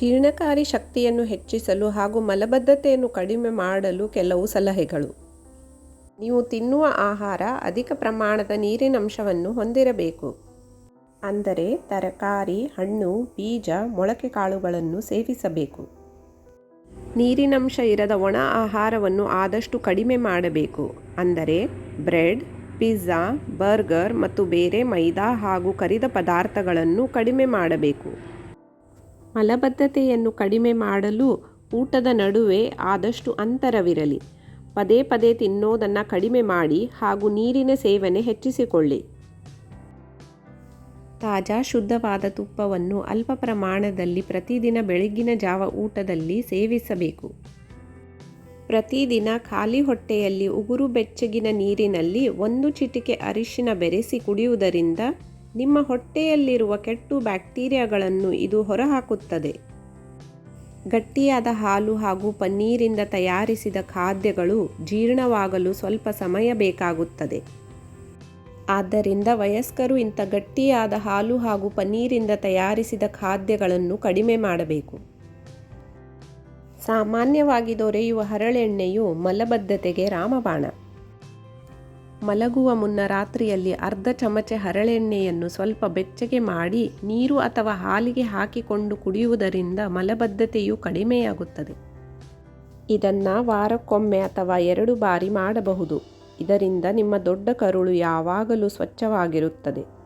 ಜೀರ್ಣಕಾರಿ ಶಕ್ತಿಯನ್ನು ಹೆಚ್ಚಿಸಲು ಹಾಗೂ ಮಲಬದ್ಧತೆಯನ್ನು ಕಡಿಮೆ ಮಾಡಲು ಕೆಲವು ಸಲಹೆಗಳು. ನೀವು ತಿನ್ನುವ ಆಹಾರ ಅಧಿಕ ಪ್ರಮಾಣದ ನೀರಿನಂಶವನ್ನು ಹೊಂದಿರಬೇಕು. ಅಂದರೆ ತರಕಾರಿ, ಹಣ್ಣು, ಬೀಜ, ಮೊಳಕೆ ಕಾಳುಗಳನ್ನು ಸೇವಿಸಬೇಕು. ನೀರಿನಂಶ ಇರದ ಒಣ ಆಹಾರವನ್ನು ಆದಷ್ಟು ಕಡಿಮೆ ಮಾಡಬೇಕು. ಅಂದರೆ ಬ್ರೆಡ್, ಪಿಜ್ಜಾ, ಬರ್ಗರ್ ಮತ್ತು ಬೇರೆ ಮೈದಾ ಹಾಗೂ ಕರಿದ ಪದಾರ್ಥಗಳನ್ನು ಕಡಿಮೆ ಮಾಡಬೇಕು. ಮಲಬದ್ಧತೆಯನ್ನು ಕಡಿಮೆ ಮಾಡಲು ಊಟದ ನಡುವೆ ಆದಷ್ಟು ಅಂತರವಿರಲಿ. ಪದೇ ಪದೇ ತಿನ್ನೋದನ್ನು ಕಡಿಮೆ ಮಾಡಿ ಹಾಗೂ ನೀರಿನ ಸೇವನೆ ಹೆಚ್ಚಿಸಿಕೊಳ್ಳಿ. ತಾಜಾ ಶುದ್ಧವಾದ ತುಪ್ಪವನ್ನು ಅಲ್ಪ ಪ್ರಮಾಣದಲ್ಲಿ ಪ್ರತಿದಿನ ಬೆಳಗ್ಗಿನ ಜಾವ ಊಟದಲ್ಲಿ ಸೇವಿಸಬೇಕು. ಪ್ರತಿದಿನ ಖಾಲಿ ಹೊಟ್ಟೆಯಲ್ಲಿ ಉಗುರು ಬೆಚ್ಚಗಿನ ನೀರಿನಲ್ಲಿ ಒಂದು ಚಿಟಿಕೆ ಅರಿಶಿನ ಬೆರೆಸಿ ಕುಡಿಯುವುದರಿಂದ ನಿಮ್ಮ ಹೊಟ್ಟೆಯಲ್ಲಿರುವ ಕೆಟ್ಟು ಬ್ಯಾಕ್ಟೀರಿಯಾಗಳನ್ನು ಇದು ಹೊರಹಾಕುತ್ತದೆ. ಗಟ್ಟಿಯಾದ ಹಾಲು ಹಾಗೂ ಪನ್ನೀರಿಂದ ತಯಾರಿಸಿದ ಖಾದ್ಯಗಳು ಜೀರ್ಣವಾಗಲು ಸ್ವಲ್ಪ ಸಮಯ ಬೇಕಾಗುತ್ತದೆ. ಆದ್ದರಿಂದ ವಯಸ್ಕರು ಇಂಥ ಗಟ್ಟಿಯಾದ ಹಾಲು ಹಾಗೂ ಪನ್ನೀರಿಂದ ತಯಾರಿಸಿದ ಖಾದ್ಯಗಳನ್ನು ಕಡಿಮೆ ಮಾಡಬೇಕು. ಸಾಮಾನ್ಯವಾಗಿ ದೊರೆಯುವ ಹರಳೆಣ್ಣೆಯು ಮಲಬದ್ಧತೆಗೆ ರಾಮಬಾಣ. ಮಲಗುವ ಮುನ್ನ ರಾತ್ರಿಯಲ್ಲಿ ಅರ್ಧ ಚಮಚೆ ಹರಳೆಣ್ಣೆಯನ್ನು ಸ್ವಲ್ಪ ಬೆಚ್ಚಗೆ ಮಾಡಿ ನೀರು ಅಥವಾ ಹಾಲಿಗೆ ಹಾಕಿಕೊಂಡು ಕುಡಿಯುವುದರಿಂದ ಮಲಬದ್ಧತೆಯು ಕಡಿಮೆಯಾಗುತ್ತದೆ. ಇದನ್ನು ವಾರಕ್ಕೊಮ್ಮೆ ಅಥವಾ ಎರಡು ಬಾರಿ ಮಾಡಬಹುದು. ಇದರಿಂದ ನಿಮ್ಮ ದೊಡ್ಡ ಕರುಳು ಯಾವಾಗಲೂ ಸ್ವಚ್ಛವಾಗಿರುತ್ತದೆ.